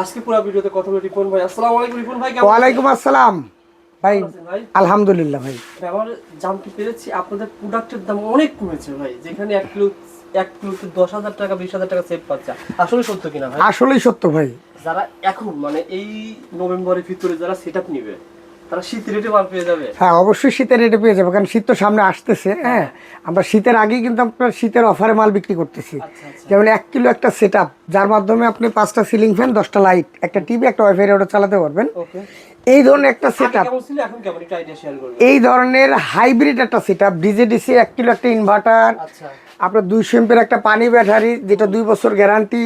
আজকে পুরো ভিডিওতে কথা বলি রিপন ভাই। আসসালামু আলাইকুম রিপন ভাই ওয়া আলাইকুম আসসালাম। ভাই আলহামদুলিল্লাহ ভাই। এবার জানতে পেরেছি আপনাদের প্রোডাক্টের দাম অনেক কমেছে ভাই যেখানে এক কিলো এক কিলোতে দশ হাজার টাকা বিশ হাজার টাকা সেভ পাচ্ছে। আসলে সত্য কিনা ভাই? আসলেই সত্য ভাই। যারা এখন মানে এই নভেম্বরের ভিতরে যারা সেট আপ নিবে হ্যাঁ অবশ্যই শীতের রেটে পেয়ে যাবে কারণ শীত তো সামনে আসতেছে হ্যাঁ। আমরা শীতের আগেই কিন্তু আপনার শীতের অফারে মাল বিক্রি করতেছি। আচ্ছা আচ্ছা। যেমন এক কিলো একটা সেট যার মাধ্যমে আপনি পাঁচটা সিলিং ফ্যান দশটা লাইট একটা টিভি একটা ওয়াইফাই রেডও চালাতে পারবেন। এই ধরনের একটা সেট এই ধরনের হাইব্রিড একটা সেট আপ ডিজেডিসি এক কিলো একটা ইনভার্টার আচ্ছা। আপনার দুইশো এমপের একটা পানি ব্যাটারি যেটা দুই বছর গ্যারান্টি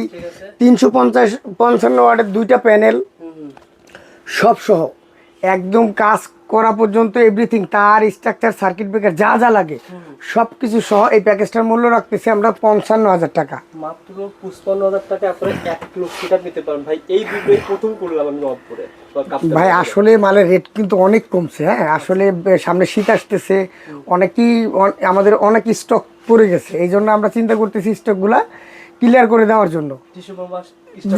তিনশো পঞ্চাশ পঞ্চান্ন ওয়ার্ডের দুইটা প্যানেল সব সহ। একদম কাজ করা পর্যন্ত এভরিথিং তার স্ট্রাকচার সার্কিট ব্রেকার যা যা লাগে সব কিছু সহ এই প্যাকেজটার মূল্য রাখতেছি আমরা পঞ্চান্ন হাজার টাকা। মাত্র পঁচপান্ন হাজার টাকা আপনারা এক নিতে পারেন ভাই এই ভিডিওই প্রথম করলাম আমি নবপুরে। ভাই আসলে মালের রেট কিন্তু অনেক কমছে হ্যাঁ? আসলে সামনে শীত আসতেছে অনেকই আমাদের অনেক স্টক পড়ে গেছে এই জন্য আমরা চিন্তা করতেছি স্টকগুলা ক্লিয়ার করে দেওয়ার জন্য।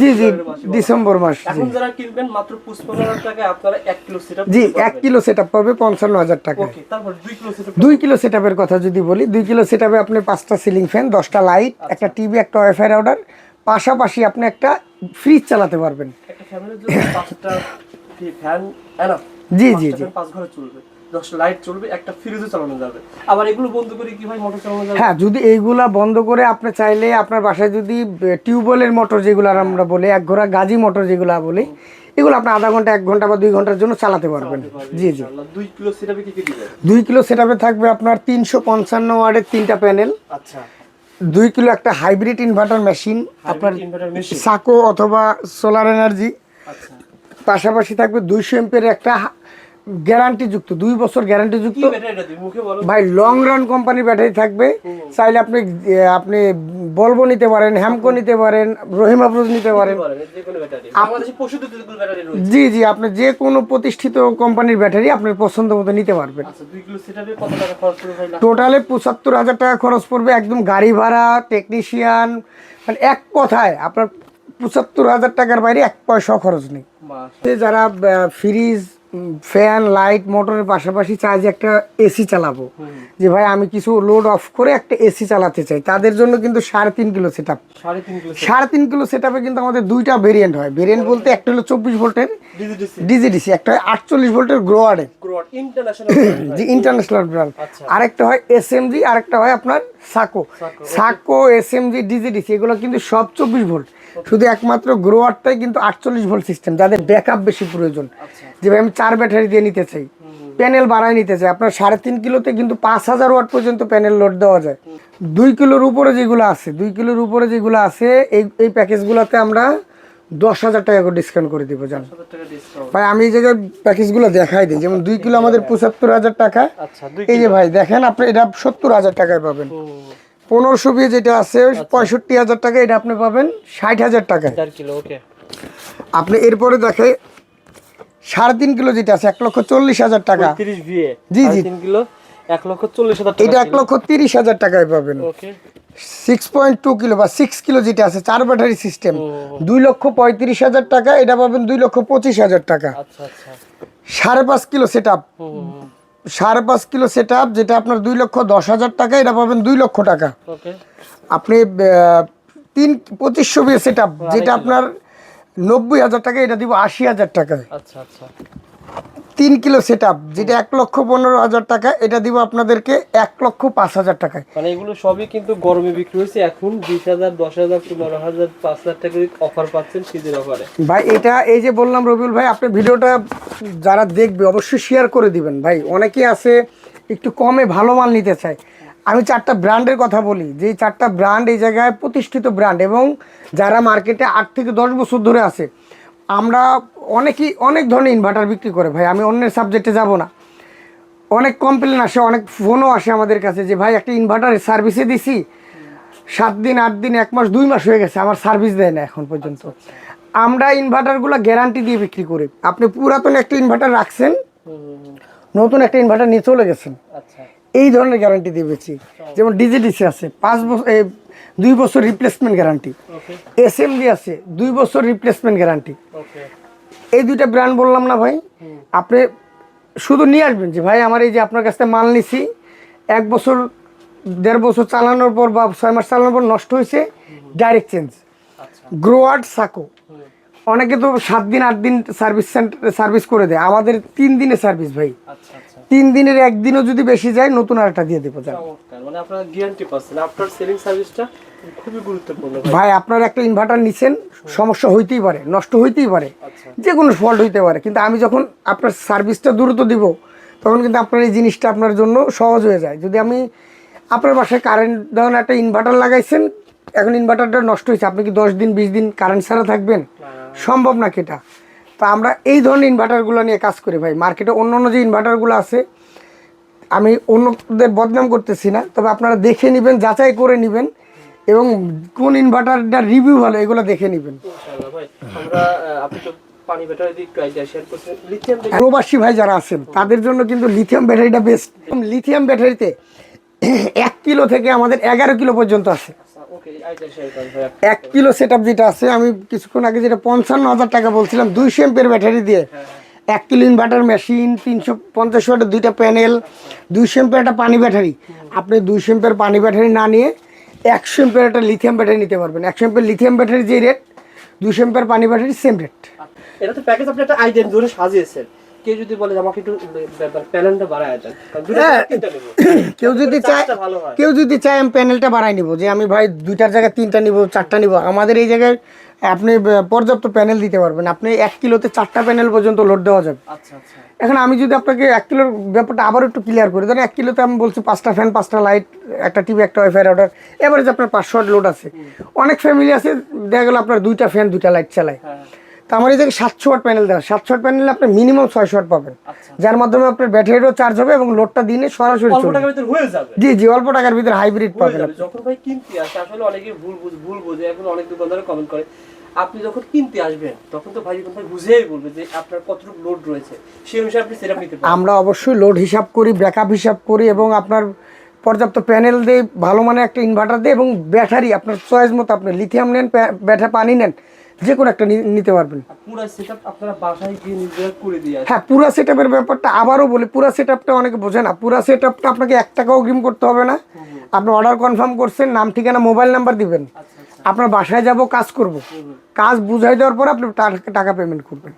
জি জি। ডিসেম্বর মাস এখন যারা কিনবেন মাত্র পঁচপান্ন হাজার টাকায় আপনারা এক কিলো সেট আপ জি এক কিলো সেট পাবে পঞ্চান্ন হাজার টাকা। ওকে তারপর দুই কিলো সেট দুই কিলো সেট কথা যদি বলি দুই কিলো সেট আপনি পাঁচটা সিলিং ফ্যান দশটা লাইট একটা টিভি একটা ওয়াইফাই রাউটার পাশাপাশি আপনি একটা ফ্রিজ চালাতে পারবেন। একটা ফ্যামিলির জন্য পাঁচটা ফ্যান এনাফ জি জি জি। পাঁচ ঘরে চলবে। দশটা লাইট চলবে একটা ফ্রিজও চালানো যাবে। আবার এগুলো বন্ধ করে কি ভাই মোটর চালানো যাবে? হ্যাঁ যদি এইগুলা বন্ধ করে আপনি চাইলে আপনার বাসায় যদি টিউবওয়েলের মোটর যেগুলো আমরা বলি এক ঘোড়া গাজি মোটর যেগুলো বলি এগুলো আপনি আধা ঘণ্টা এক ঘণ্টা বা দুই ঘণ্টার জন্য চালাতে পারবেন। জি জি। দুই কিলো সেট আপে কি দুই কিলো সেট থাকবে আপনার তিনশো পঞ্চান্ন ওয়ার্ডের তিনটা প্যানেল আচ্ছা। দুই কিলো একটা হাইব্রিড ইনভার্টার মেশিন আপনার সাকো অথবা সোলার এনার্জি আচ্ছা। পাশাপাশি থাকবে দুইশো এমপের একটা গ্যারান্টি যুক্ত দুই বছর গ্যারান্টি যুক্ত ভাই লং রান কোম্পানির ব্যাটারি থাকবে। চাইলে আপনি আপনি বলব নিতে পারেন হ্যামকো নিতে পারেন রহিম আফরোজ নিতে পারেন। জি জি আপনি যে কোনো প্রতিষ্ঠিত কোম্পানির ব্যাটারি আপনার পছন্দ মতো নিতে পারবেন। আচ্ছা? টোটালে পঁচাত্তর হাজার টাকা খরচ পড়বে একদম গাড়ি ভাড়া টেকনিশিয়ান মানে এক কথায় আপনার পঁচাত্তর হাজার টাকার বাইরে এক পয়সাও খরচ নেই। যারা ফ্রিজ ফ্যান লাইট মোটরের পাশাপাশি যে একটা এসি চালাবো। যে ভাই আমি কিছু লোড অফ করে একটা এসি চালাতে চাই। তাদের জন্য কিন্তু সাড়ে তিন কিলো সেট কিলো সাড়ে তিন কিলো সেট আপে কিন্তু আমাদের দুইটা ভেরিয়েন্ট হয়। ভেরিয়েন্ট বলতে একটা হলো চব্বিশ ভোল্টের ডিজিডিসি একটা হয় আটচল্লিশ ভোল্টের গ্রোয়ার যে ইন্টারন্যাশনাল ব্র্যান্ড আচ্ছা। আরেকটা হয় এসএমজি আরেকটা হয় আপনার সাকো সাকো, সাকো এসএমজি ডিজিডিসি এগুলো কিন্তু সব চব্বিশ ভোল্ট শুধু একমাত্র গ্রোয়ারটাই কিন্তু আটচল্লিশ ভোল্ট সিস্টেম যাদের ব্যাকআপ বেশি প্রয়োজন। আচ্ছা। যে ভাই আমি চার ব্যাটারি দিয়ে নিতে চাই প্যানেল বাড়ায় নিতে চাই আপনার সাড়ে তিন কিলোতে কিন্তু পাঁচ হাজার ওয়াট পর্যন্ত প্যানেল লোড দেওয়া যায়। দুই কিলোর উপরে যেগুলো আছে দুই কিলোর উপরে যেগুলো আছে এই এই প্যাকেজগুলোতে আমরা দশ হাজার টাকা করে ডিসকাউন্ট করে দিব জান। ভাই আমি এই জায়গায় প্যাকেজগুলো দেখাই দিই। যেমন দুই কিলো আমাদের পঁচাত্তর হাজার টাকা। আচ্ছা এই যে ভাই দেখেন আপনি এটা সত্তর হাজার টাকায় পাবেন। পনেরোশো বিয়ে যেটা আছে পঁয়ষট্টি হাজার টাকা এটা আপনি পাবেন ষাট হাজার টাকায়। আপনি এরপরে দেখে সাড়ে তিন কিলো যেটা আছে এক লক্ষ চল্লিশ হাজার টাকা। জি, জি। তিন কিলো এক লক্ষ চল্লিশ হাজার এটা এক লক্ষ তিরিশ হাজার টাকায় পাবেন। সিক্স পয়েন্ট টু কিলো বা সিক্স কিলো যেটা আছে চার ব্যাটারি সিস্টেম দুই লক্ষ পঁয়ত্রিশ হাজার টাকা এটা পাবেন দুই লক্ষ পঁচিশ হাজার টাকা। আচ্ছা আচ্ছা। সাড়ে পাঁচ কিলো সেট আপ সাড়ে পাঁচ কিলো সেট আপ যেটা আপনার দুই লক্ষ দশ হাজার টাকা এটা পাবেন দুই লক্ষ টাকা। আপনি তিন পঁচিশশো বিয়ে সেট আপ যেটা আপনার নব্বই হাজার টাকা এটা দিব আশি হাজার টাকায় আচ্ছা আচ্ছা। তিন কিলো সেট যেটা এক লক্ষ পনেরো হাজার টাকা এটা দিব আপনাদেরকে এক লক্ষ পাঁচ হাজার টাকায়। মানে এগুলো সবই কিন্তু গরমে বিক্রি হয়েছে এখন বিশ হাজার দশ হাজার পনেরো হাজার পাঁচ হাজার টাকা অফার পাচ্ছেন সিজন অফারে ভাই এটা এই যে বললাম রবিউল ভাই আপনি ভিডিওটা যারা দেখবে অবশ্যই শেয়ার করে দিবেন। ভাই অনেকেই আছে একটু কমে ভালো মাল নিতে চায়। আমি চারটা ব্র্যান্ডের কথা বলি। যে চারটা ব্র্যান্ড এই জায়গায় প্রতিষ্ঠিত ব্র্যান্ড এবং যারা মার্কেটে আট থেকে দশ বছর ধরে আছে আমরা অনেকেই অনেক ধরনের ইনভার্টার বিক্রি করে। ভাই আমি অন্যের সাবজেক্টে যাব না। অনেক কমপ্লেন আসে অনেক ফোনও আসে আমাদের কাছে যে ভাই একটা ইনভার্টার সার্ভিসে দিছি। সাত দিন আট দিন এক মাস দুই মাস হয়ে গেছে আমার সার্ভিস দেয় না এখন পর্যন্ত। আমরা ইনভার্টারগুলো গ্যারান্টি দিয়ে বিক্রি করি। আপনি পুরাতন একটা ইনভার্টার রাখছেন নতুন একটা ইনভার্টার নিয়ে চলে গেছেন। আচ্ছা। এই ধরনের গ্যারান্টি দিয়ে বেচি যেমন ডিজিডিসি আছে পাঁচ বছর এই দুই বছর রিপ্লেসমেন্ট গ্যারান্টি ওকে এসএমডি আছে দুই বছর রিপ্লেসমেন্ট গ্যারান্টি এই দুইটা ব্র্যান্ড বললাম না ভাই। আপনি শুধু নিয়ে আসবেন যে ভাই আমার এই যে আপনার কাছ থেকে মাল নিছি এক বছর দেড় বছর চালানোর পর বা ছয় মাস চালানোর পর নষ্ট হয়েছে ডাইরেক্ট চেঞ্জ গ্রোয়ার্ড সাকো। অনেকে তো সাত দিন আট দিন সার্ভিস সেন্টার সার্ভিস করে দেয়। আমাদের তিন দিনের সার্ভিস ভাই। আচ্ছা আচ্ছা। তিন দিনের একদিনও যদি বেশি যায় নতুন আরেকটা দিয়ে দেবো মানে আপনারা গ্যারান্টি পাচ্ছেন। আফটার সেলিং সার্ভিসটা খুবই গুরুত্বপূর্ণ ভাই। আপনার একটা ইনভার্টার নিছেন সমস্যা হইতেই পারে নষ্ট হইতেই পারে যে কোনো ফল্ট হইতে পারে। কিন্তু আমি যখন আপনার সার্ভিসটা দ্রুত দিব তখন কিন্তু আপনার এই জিনিসটা আপনার জন্য সহজ হয়ে যায়। যদি আমি আপনার বাসায় কারেন্ট ধরুন একটা ইনভার্টার লাগাইছেন এখন ইনভার্টারটা নষ্ট হয়েছে আপনি কি দশ দিন বিশ দিন কারেন্ট ছাড়া থাকবেন? সম্ভব না কেটা তা আমরা এই ধরনের ইনভার্টারগুলো নিয়ে কাজ করি ভাই। মার্কেটে অন্য অন্য যে ইনভার্টারগুলো আছে আমি অন্যদের বদনাম করতেছি না তবে আপনারা দেখে নেবেন যাচাই করে নেবেন এবং কোন ইনভার্টারটা রিভিউ ভালো এগুলো দেখে নেবেন। প্রবাসী ভাই যারা আছেন তাদের জন্য কিন্তু লিথিয়াম ব্যাটারিটা বেস্ট লিথিয়াম ব্যাটারিতে এক কিলো থেকে আমাদের এগারো কিলো পর্যন্ত আছে। এক কিলো সেট যেটা আছে আমি কিছুক্ষণ আগে যেটা পঞ্চান্ন হাজার টাকা বলছিলাম দুইশো এমপের ব্যাটারি দিয়ে। এক কিলো ইনভার্টার মেশিন তিনশো পঞ্চাশ ওয়াটের দুইটা প্যানেল দুইশো এমপের একটা পানি ব্যাটারি আপনি দুইশো এমপের পানি ব্যাটারি না নিয়ে একশো এমপের একটা লিথিয়াম ব্যাটারি নিতে পারবেন। একশো এমপের লিথিয়াম ব্যাটারি যে রেট দুইশো এমপের পানি ব্যাটারি সেম রেট এটা তো প্যাকেজ আপনি একটা আইডিয়া ধরে সাজিয়েছেন। কেউ যদি বলে আমাকে একটু প্যানেলটা বাড়ায় দেন হ্যাঁ। কেউ যদি চায় কেউ যদি চায় আমি প্যানেলটা বাড়াই নিব যে আমি ভাই দুইটার জায়গায় তিনটা নিব চারটা নিব আমাদের এই জায়গায় আপনি পর্যাপ্ত প্যানেল দিতে পারবেন। আপনি এক কিলোতে চারটা প্যানেল পর্যন্ত লোড দেওয়া যাবে। আচ্ছা আচ্ছা। এখন আমি যদি আপনাকে এক কিলোর ব্যাপারটা আবার একটু ক্লিয়ার করি ধরেন এক কিলোতে আমি বলছি পাঁচটা ফ্যান পাঁচটা লাইট একটা টিভি একটা ওয়াইফাই এবারে যে আপনার পাঁচশো লোড আছে। অনেক ফ্যামিলি আছে দেখা গেলো আপনার দুইটা ফ্যান দুইটা লাইট চালায়। হ্যাঁ। তো আমার জায়গায় সাতশো ওয়াট প্যানেল দেওয়া সাতশো ওয়াট প্যানেলে আপনি মিনিমাম ছয়শো ওয়াট পাবেন। আচ্ছা। যার মাধ্যমে আপনার ব্যাটারিও চার্জ হবে এবং লোডটা দিনে সরাসরি জি জি অল্প টাকার ভিতরে হাইব্রিড পাবেন যখন ভাই কিনতে আসে আসলে অনেকে ভুল ভুল বোঝে এখন অনেক দোকানদার কমেন্ট করে। আপনি যখন কিনতে আসবেন তখন তো ভাই ভাই বুঝেই বলবে যে আপনার কতটুকু লোড রয়েছে সেই অনুসারে আপনি নিতে আমরা অবশ্যই লোড হিসাব করি ব্যাকআপ হিসাব করি এবং আপনার পর্যাপ্ত প্যানেল দিয়ে ভালো মানের একটা ইনভার্টার দিয়ে এবং ব্যাটারি আপনার চয়েস মতো আপনি লিথিয়াম নেন ব্যাটা পানি নেন। যে কোনো একটা নিতে পারবেন। আর পুরো সেটআপ আপনারা বাসায় গিয়ে নিজেরা করে দিয়ে হ্যাঁ পুরা সেটআপের ব্যাপারটা আবারও বলি পুরা সেট আপটা অনেকে বোঝে না। পুরা সেট আপটা আপনাকে এক টাকাও অগ্রিম করতে হবে না। আপনি অর্ডার কনফার্ম করছেন নাম ঠিকানা মোবাইল নাম্বার দিবেন। আচ্ছা আচ্ছা। আপনার বাসায় যাব কাজ করব। কাজ বুঝাই দেওয়ার পর আপনি টাকা- টাকা পেমেন্ট করবেন।